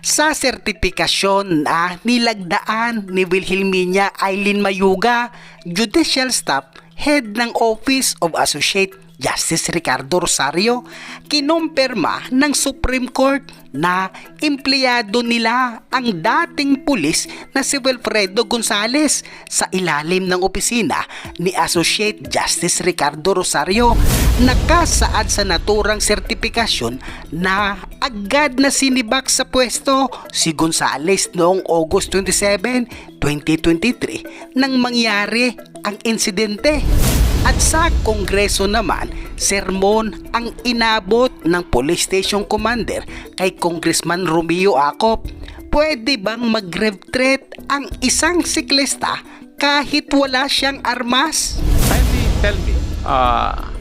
sa sertifikasyon na nilagdaan ni Wilhelmina Eileen Mayuga, Judicial Staff Head ng Office of Associate Justice Ricardo Rosario, kinumpirma ng Supreme Court na empleyado nila ang dating pulis na si Wilfredo Gonzales sa ilalim ng opisina ni Associate Justice Ricardo Rosario nakasaad sa naturang sertifikasyon na agad na sinibak sa pwesto si Gonzales noong August 27, 2023 nang mangyari ang insidente. At sa kongreso naman, sermon ang inabot ng police station commander kay Congressman Romeo Acop. Pwede bang mag-grave threat ang isang siklista kahit wala siyang armas? Kindly tell me, ah,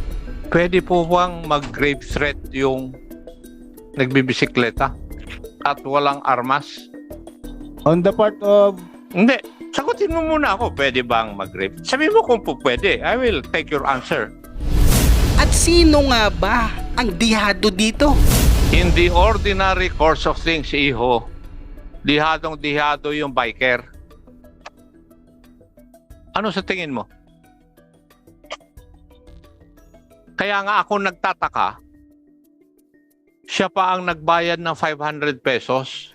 pwede po bang mag-grave threat yung nagbibisikleta at walang armas? On the part of Hindi. Sagutin mo muna ako, pwede bang mag-grave? Sabi mo kung po pwede. I will take your answer. At sino nga ba ang dihado dito? In the ordinary course of things, iho, dihadong-dihado yung biker. Ano sa tingin mo? Kaya nga ako nagtataka, siya pa ang nagbayad ng 500 pesos.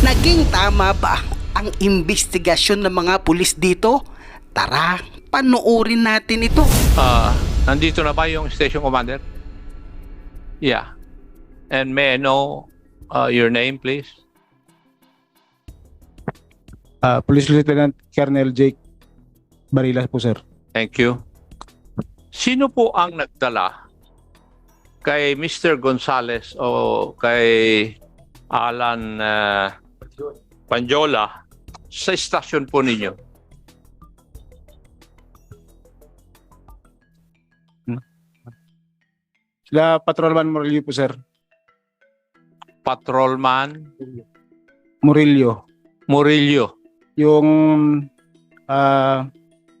Naging tama ba ang investigasyon ng mga pulis dito? Tara, panoorin natin ito. Ah, nandito na ba yung station commander? Yeah. And may I know uh, your name, please? uh, Police Lieutenant Colonel Jake Barilas po sir. Thank you. Sino po ang nagdala kay Mr. Gonzales o kay Alan uh, Panjola sa istasyon po ninyo? Sila Patrolman Murillo po sir. Patrolman Murillo. Murillo. Yung uh,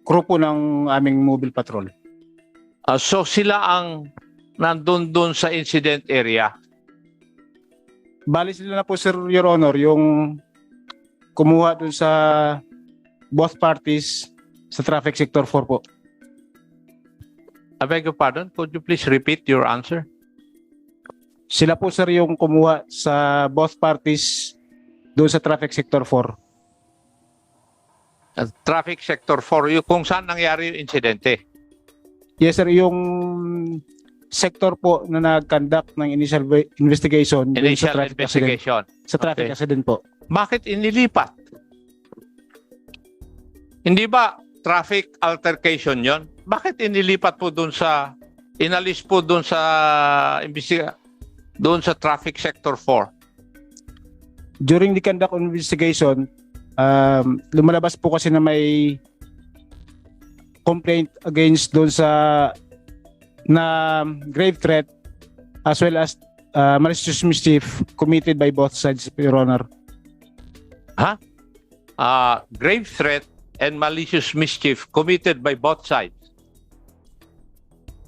crew po ng aming mobile patrol. Ah, so sila ang nandun dun sa incident area. Bali sila na po sir Your Honor yung kumuha dun sa both parties sa traffic sector 4 po. I beg your pardon, could you please repeat your answer? Sila po sir yung kumuha sa both parties doon sa traffic sector 4. Uh, traffic sector 4, yung kung saan nangyari yung insidente. Yes sir, yung sector po na nag-conduct ng initial ve- investigation Initial sa traffic accident, investigation. sa traffic Okay. accident po. Bakit inilipat? Hindi ba traffic altercation yon? Bakit inilipat po doon sa inalis po doon sa doon sa traffic sector 4? During the conduct investigation, um, lumalabas po kasi na may complaint against doon sa na grave threat as well as uh, malicious mischief committed by both sides, Your Honor. Uh, grave threat and malicious mischief committed by both sides.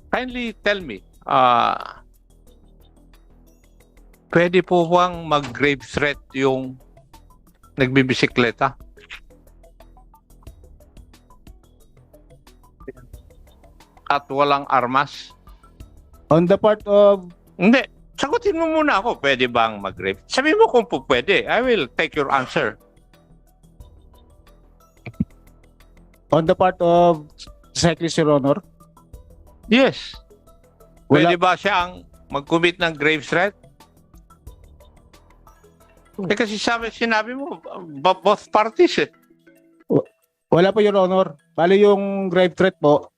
Kindly tell me, uh, pwede po bang mag-grave threat yung nagbibisikleta? At walang armas? On the part of Hindi. Sagutin mo muna ako, pwede bang mag-grave? Sabi mo kung po pwede. I will take your answer. on the part of cyclist, Your Honor, Yes. Wala- Pwede ba siya ang mag-commit ng grave threat? Eh kasi sabi, sinabi mo, b- both parties eh. Wala po, Your Honor. Bali yung grave threat po,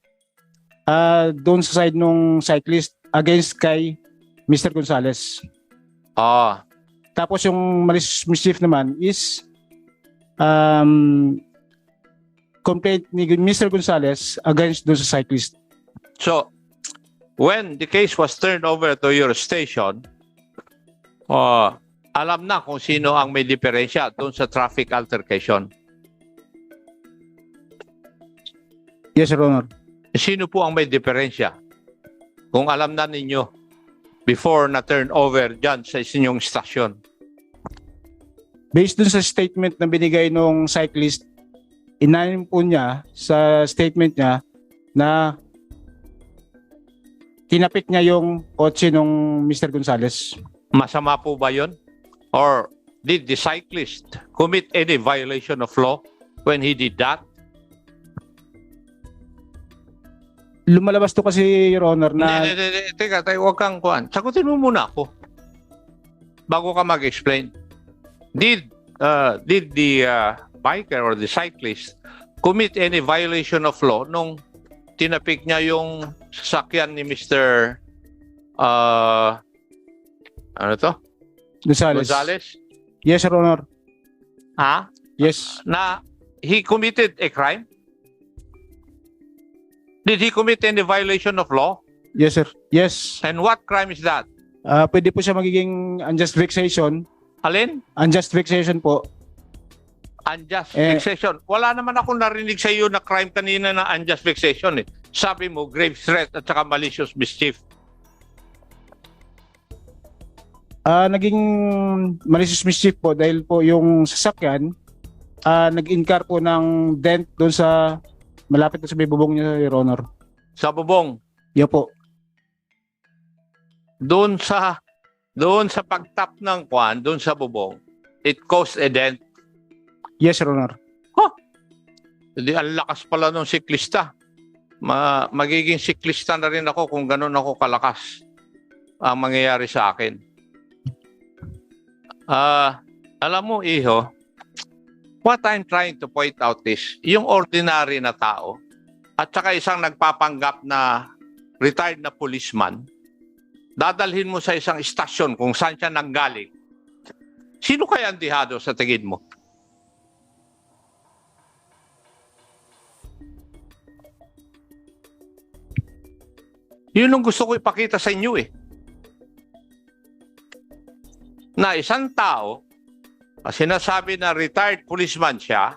ah doon sa side nung cyclist against kay Mr. Gonzales. Ah, Tapos yung malicious mischief naman is um, complaint ni Mr. Gonzales against doon sa cyclist. so, when the case was turned over to your station, ah, alam na kung sino ang may diferensya doon sa traffic altercation. Yes, Your Honor. Sino po ang may diferensya? Kung alam na ninyo before na turn over dyan sa inyong stasyon. based dun sa statement na binigay nung cyclist, inanim po niya sa statement niya na tinapik niya yung kotse nung Mr. Gonzales. Masama po ba yun? Or did the cyclist commit any violation of law when he did that? Lumalabas to kasi, Your Honor, na Hindi, hindi, hindi. Teka, teka, huwag kang kuhan. Sagutin mo muna ako. Bago ka mag-explain. Did, uh, did the uh, biker or the cyclist commit any violation of law nung tinapik niya yung sasakyan ni Mr. Uh, ano to? Gonzales. Gonzales? Yes, Your Honor. Ha? Yes. Na he committed a crime? Did he commit any violation of law? Yes, sir. Yes. And what crime is that? Ah, pwede po siya magiging unjust vexation. Alin? Unjust vexation po. Unjust Eh, vexation. Wala naman ako narinig sa iyo na crime kanina na unjust vexation eh. Sabi mo, grave threat at saka malicious mischief. Ah, naging malicious mischief po dahil po yung sasakyan ah nag-incur po ng dent doon sa malapit na sa may bubong niya, Your Honor. Sa bubong, Yan po. doon sa doon sa pagtap ng kwan, doon sa bubong, it caused a dent. Yes, Your Honor. Hindi, ang lakas pala ng siklista. Ma, magiging siklista na rin ako kung ganun ako kalakas ang mangyayari sa akin. Ah, alam mo, iho, what I'm trying to point out is, yung ordinary na tao, at saka isang nagpapanggap na retired na policeman, dadalhin mo sa isang istasyon kung saan siya nanggaling. Sino kaya ang dihado sa tingin mo? Yun ang gusto ko ipakita sa inyo eh. Na isang tao, sinasabi na retired policeman siya,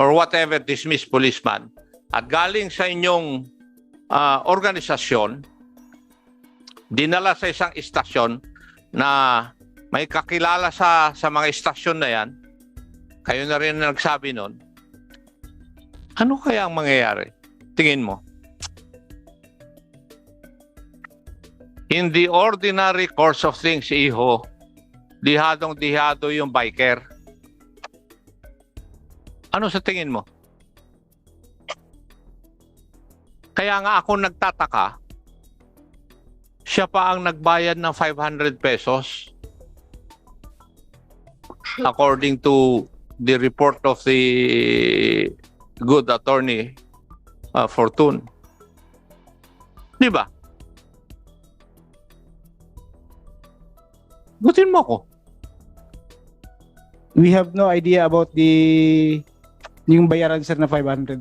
or whatever dismissed policeman, at galing sa inyong ah, organisasyon, dinala sa isang istasyon na may kakilala sa, sa mga istasyon na yan, kayo na rin nagsabi nun, ano kaya ang mangyayari? Tingin mo? In the ordinary course of things, iho, dihadong-dihado yung biker. Ano sa tingin mo? Kaya nga ako nagtataka, siya pa ang nagbayad ng 500 pesos according to the report of the good attorney uh, Fortune. Di ba? Butin mo ako. We have no idea about the yung bayaran sir na 500.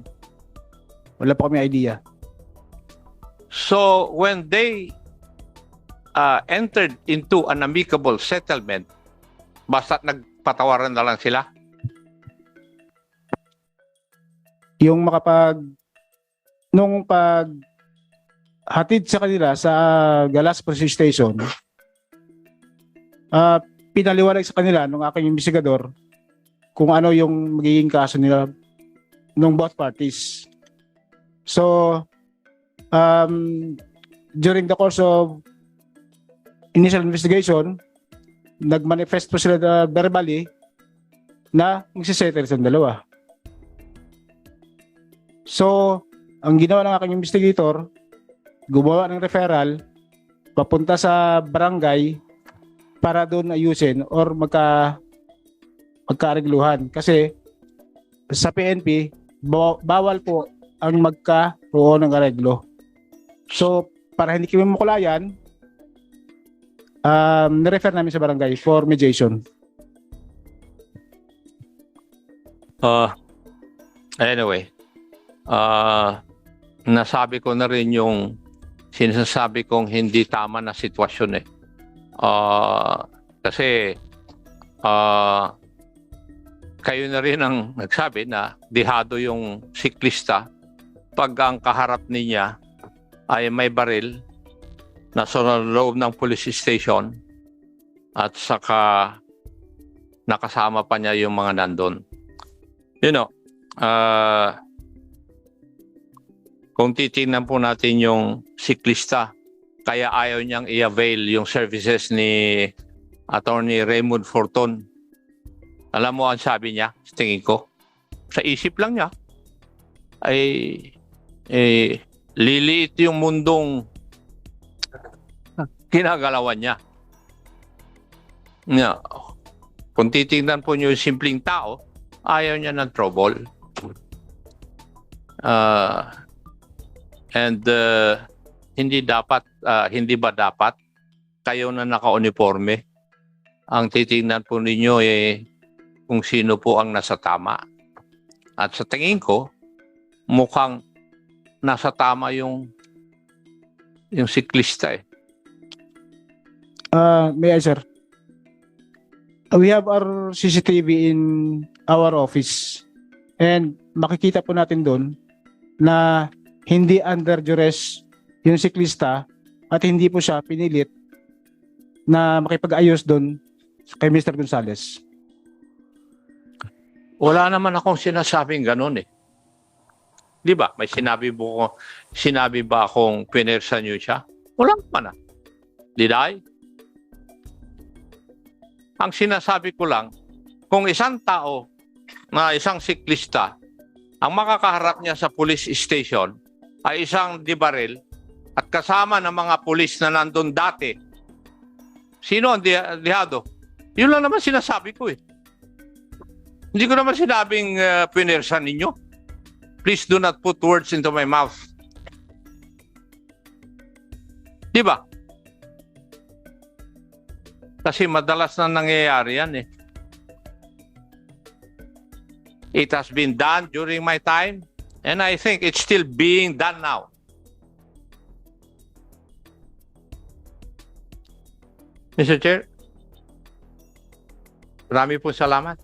Wala pa kami idea. So when they uh, entered into an amicable settlement, basta nagpatawaran na lang sila? Yung makapag nung pag hatid sa kanila sa Galas Police Station, ah pinaliwanag sa kanila nung aking investigador kung ano yung magiging kaso nila nung both parties. So, um, during the course of initial investigation, nag-manifest po sila na verbally na magsisettle sa dalawa. So, ang ginawa ng aking investigator, gumawa ng referral papunta sa barangay para doon ayusin or magka magkaarigluhan kasi sa PNP baw- bawal po ang magkaroon ng areglo. So, para hindi kami makulayan, um, nirefer namin sa barangay for mediation. Uh, anyway, uh, nasabi ko na rin yung sinasabi kong hindi tama na sitwasyon eh. Uh, kasi uh, kayo na rin ang nagsabi na dihado yung siklista pag ang kaharap niya ay may baril na sa loob ng police station at saka nakasama pa niya yung mga nandun. You know, uh, kung titingnan po natin yung siklista, kaya ayaw niyang i-avail yung services ni Attorney Raymond Forton. Alam mo ang sabi niya, tingin ko, sa isip lang niya, ay eh, liliit yung mundong kinagalawan niya. Nga, kung titingnan po niyo yung simpleng tao, ayaw niya ng trouble. Uh, and uh, hindi dapat, uh, hindi ba dapat kayo na naka-uniforme ang titingnan po ninyo eh kung sino po ang nasa tama. At sa tingin ko, mukhang nasa tama yung yung siklista eh. Uh, may sir? We have our CCTV in our office. And makikita po natin doon na hindi under duress yung siklista at hindi po siya pinilit na makipag-ayos doon kay Mr. Gonzales. Wala naman akong sinasabing ganun eh. 'Di ba? May sinabi mo sinabi ba akong pinersa niyo siya? Wala naman ah. Did I? Ang sinasabi ko lang, kung isang tao na isang siklista ang makakaharap niya sa police station ay isang dibaril at kasama ng mga pulis na nandun dati, sino ang di- dihado? Yun lang naman sinasabi ko eh. Hindi ko naman sinabing uh, pinersa ninyo. Please do not put words into my mouth. Di ba? Kasi madalas na nangyayari yan eh. It has been done during my time and I think it's still being done now. Mr. Chair, marami po salamat.